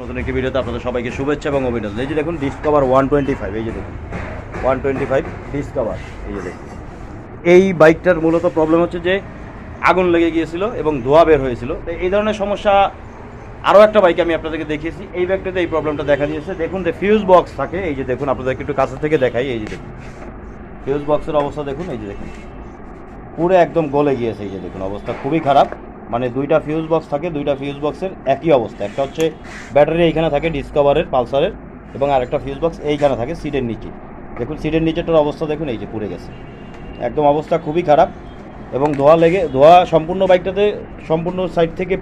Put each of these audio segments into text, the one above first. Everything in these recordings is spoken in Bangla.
নতুন একটি ভিডিওতে আপনাদের সবাইকে শুভেচ্ছা এবং অভিনন্দন। এই যে দেখুন ডিসকভার ওয়ান টোয়েন্টি ফাইভ এই যে দেখুন। ওয়ান টোয়েন্টি ফাইভ ডিসকভার এই যে দেখুন। এই বাইকটার মূলত প্রবলেম হচ্ছে যে আগুন লেগে গিয়েছিল এবং ধোয়া বের হয়েছিল। তো এই ধরনের সমস্যা আরও একটা বাইক আমি আপনাদেরকে দেখিয়েছি। এই বাইকটাতে এই প্রবলেমটা দেখা দিয়েছে। দেখুন, যে ফিউজ বক্স থাকে, এই যে দেখুন, আপনাদেরকে একটু কাছে থেকে দেখাই, এই যে দেখুন। ফিউজ বক্সের অবস্থা দেখুন, এই যে দেখুন। পুরো একদম গলে গিয়েছে, এই যে দেখুন, অবস্থা খুবই খারাপ। মানে দুইটা ফিউজ বক্স থাকে, দুইটা ফিউজ বক্সের একই অবস্থা। একটা হচ্ছে ব্যাটারি এইখানে থাকে ডিসকভারের পালসারের এবং আরেকটা ফিউজ বক্স এইখানে থাকে সিটের নিচে। দেখুন সিটের নিচেটার অবস্থা দেখুন, এই যে পুড়ে গেছে। একদম অবস্থা খুবই খারাপ, এবং ধোয়া লেগে, ধোয়া সম্পূর্ণ বাইকটাতে সম্পূর্ণ সাইড থেকে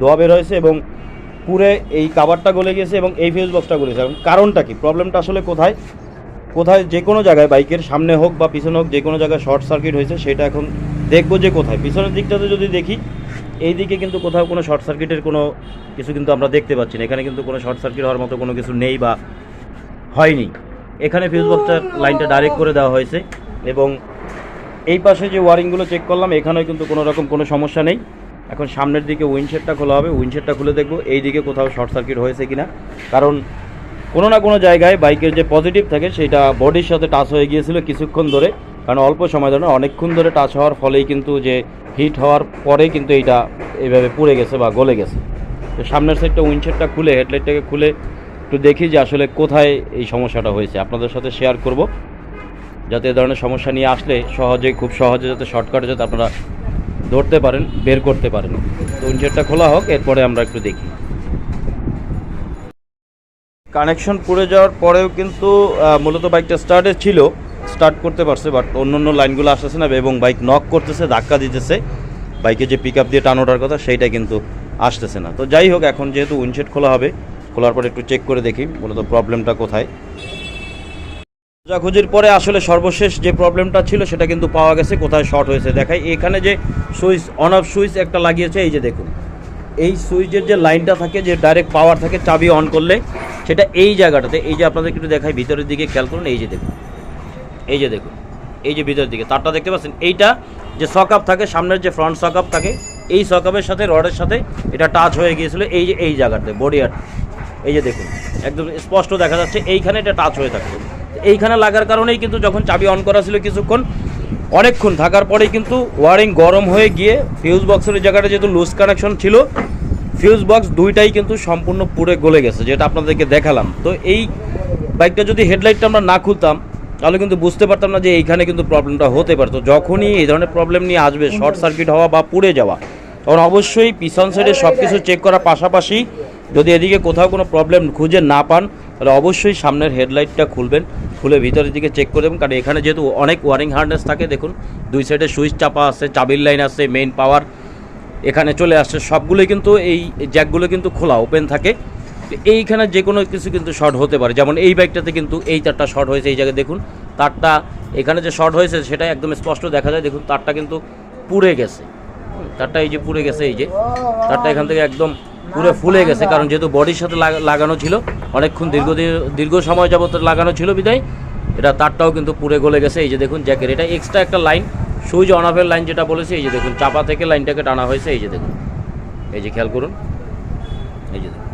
ধোয়া বের হয়েছে এবং পুরে এই কাভারটা গলে গেছে এবং এই ফিউজ বক্সটা গলেছে এবং কারণটা কি? প্রবলেমটা আসলে কোথায়? কোথায় যে কোনো জায়গায় বাইকের সামনে হোক বা পিছনে হোক, যে কোনো জায়গায় শর্ট সার্কিট হয়েছে, সেটা এখন দেখব যে কোথায়। পিছনের দিকটাতে যদি দেখি এই দিকে কিন্তু কোথাও কোনো শর্ট সার্কিটের কোনো কিছু কিন্তু আমরা দেখতে পাচ্ছি না। এখানে কিন্তু কোনো শর্ট সার্কিট হওয়ার মতো কোনো কিছু নেই বা হয়নি। এখানে ফিউজ বক্সটার লাইনটা ডাইরেক্ট করে দেওয়া হয়েছে এবং এই পাশে যে ওয়ারিংগুলো চেক করলাম, এখানেও কিন্তু কোনো রকম কোনো সমস্যা নেই। এখন সামনের দিকে উইন্ডশেডটা খোলা হবে উইন্ডশেডটা খুলে দেখব এই দিকে কোথাও শর্ট সার্কিট হয়েছে কিনা। কারণ কোনো না কোনো জায়গায় বাইকের যে পজিটিভ থাকে, সেটা বডির সাথে টাচ হয়ে গিয়েছিল কিছুক্ষণ ধরে। কারণ অল্প সময় ধরে অনেকক্ষণ ধরে টাচ হওয়ার ফলেই কিন্তু যে হিট হওয়ার পরেই কিন্তু এইটা এইভাবে পুড়ে গেছে বা গলে গেছে। তো সামনের সাইডটা উইন্ডশেডটা খুলে হেডলাইটটাকে খুলে একটু দেখি যে আসলে কোথায় এই সমস্যাটা হয়েছে। আপনাদের সাথে শেয়ার করব। যাতে এ ধরনের সমস্যা নিয়ে আসলে সহজে, খুব সহজে যাতে শর্টকাটে যাতে আপনারা ধরতে পারেন, বের করতে পারেন। তো উইন্ডশেডটা খোলা হোক, এরপরে আমরা একটু দেখি। কানেকশন পুড়ে যাওয়ার পরেও কিন্তু মূলত বাইকটা স্টার্টে ছিল। স্টার্ট করতে পারছে, বাট অন্য অন্য লাইনগুলো আসতেছে না, এবং বাইক নক করতেছে, ধাক্কা দিতেছে। বাইকে যে পিক আপ দিয়ে টানোটার কথা, সেইটা কিন্তু আসতেছে না। তো যাই হোক, এখন যেহেতু উইন্ডশেড খোলা হবে, খোলার পরে একটু চেক করে দেখি, মূলত প্রবলেমটা কোথায়। খোঁজাখুঁজির পরে আসলে সর্বশেষ যে প্রবলেমটা ছিল, সেটা কিন্তু পাওয়া গেছে, কোথায় শর্ট হয়েছে দেখাই। এখানে যে সুইচ অন অফ সুইচ একটা লাগিয়েছে, এই যে দেখুন। এই সুইচের যে লাইনটা থাকে, যে ডাইরেক্ট পাওয়ার থাকে, চাবি অন করলে, সেটা এই জায়গাটাতে, এই যে আপনাদের একটু দেখাই, ভিতরের দিকে খেয়াল করুন, এই যে দেখুন। এই যে দেখুন, এই যে ভিতরের দিকে, তারটা দেখতে পাচ্ছেন? এইটা যে সকাপ থাকে, সামনের যে ফ্রন্ট সকাপ থাকে, এই সকাপের সাথে রডের সাথে এটা টাচ হয়ে গিয়েছিল এই যে, এই জায়গাতে বডি আর এই যে দেখুন, একদম স্পষ্ট দেখা যাচ্ছে, এইখানে এটা টাচ হয়ে থাকতো এইখানে লাগার কারণেই কিন্তু যখন চাবি অন করা ছিল কিছুক্ষণ, অনেকক্ষণ থাকার পরেই কিন্তু ওয়ারিং গরম হয়ে গিয়ে ফিউজ বক্সের জায়গাটা যেহেতু লুজ কানেকশন ছিল ফিউজ বক্স দুইটাই কিন্তু সম্পূর্ণ পুড়ে গলে গেছে, যেটা আপনাদেরকে দেখালাম। তো এই বাইকটা যদি হেডলাইটটা আমরা না খুলতাম তাহলে কিন্তু বুঝতে পারতাম না যে এইখানে কিন্তু প্রবলেমটা হতে পারতো যখনই এই ধরনের প্রবলেম নিয়ে আসবে শর্ট সার্কিট হওয়া বা পুড়ে যাওয়া তখন অবশ্যই পিছন সাইডে সব কিছু চেক করার পাশাপাশি যদি এদিকে কোথাও কোনো প্রবলেম খুঁজে না পান তাহলে অবশ্যই সামনের হেডলাইটটা খুলবেন খুলে ভিতরের দিকে চেক করে দেবেন। কারণ এখানে যেহেতু অনেক ওয়ারিং হার্নেস থাকে দেখুন দুই সাইডে সুইচ চাপা আছে চাবির লাইন আছে মেইন পাওয়ার এখানে চলে আসছে। সবগুলোই কিন্তু এই জ্যাকগুলো কিন্তু খোলা ওপেন থাকে। এইখানে যে কোনো কিছু কিন্তু শর্ট হতে পারে। যেমন এই বাইকটাতে কিন্তু এই তারটা শর্ট হয়েছে, এই জায়গায় দেখুন, তারটা এখানে যে শর্ট হয়েছে সেটা একদম স্পষ্ট দেখা যায়। দেখুন, তারটা কিন্তু পুড়ে গেছে। তারটা এই যে পুড়ে গেছে, এই যে, তারটা এখান থেকে একদম পুরো ফুলে গেছে। কারণ যেহেতু বডির সাথে লাগা- লাগানো ছিল, অনেকক্ষণ দীর্ঘদিন দীর্ঘ সময় যাবত লাগানো ছিল বিদায়, এটা তারটাও কিন্তু পুড়ে গলে গেছে। এই যে দেখুন জ্যাকের এটা এক্সট্রা একটা লাইন সুইচ অন অফের লাইন যেটা বলেছে, এই যে দেখুন, চাপা থেকে লাইনটাকে টানা হয়েছে, এই যে দেখুন। এই যে খেয়াল করুন। এই যে দেখুন।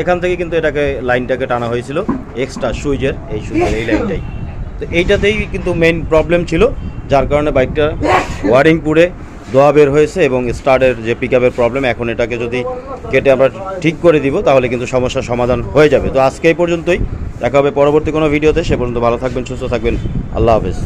এখান থেকে কিন্তু এটাকে লাইনটাকে টানা হয়েছিল এক্সট্রা সুইচের, এই সুইচের এই লাইনটাই। তো এইটাতেই কিন্তু মেইন প্রবলেম ছিল, যার কারণে বাইকটা ওয়ারিং পুড়ে দোয়া বের হয়েছে এবং স্টার্টের যে পিক প্রবলেম এখন এটাকে যদি কেটে আমরা ঠিক করে দিব, তাহলে কিন্তু সমস্যার সমাধান হয়ে যাবে। তো আজকে এই পর্যন্তই, দেখা হবে পরবর্তী কোনো ভিডিওতে, সে পর্যন্ত ভালো থাকবেন, সুস্থ থাকবেন, আল্লাহ হাফেজ।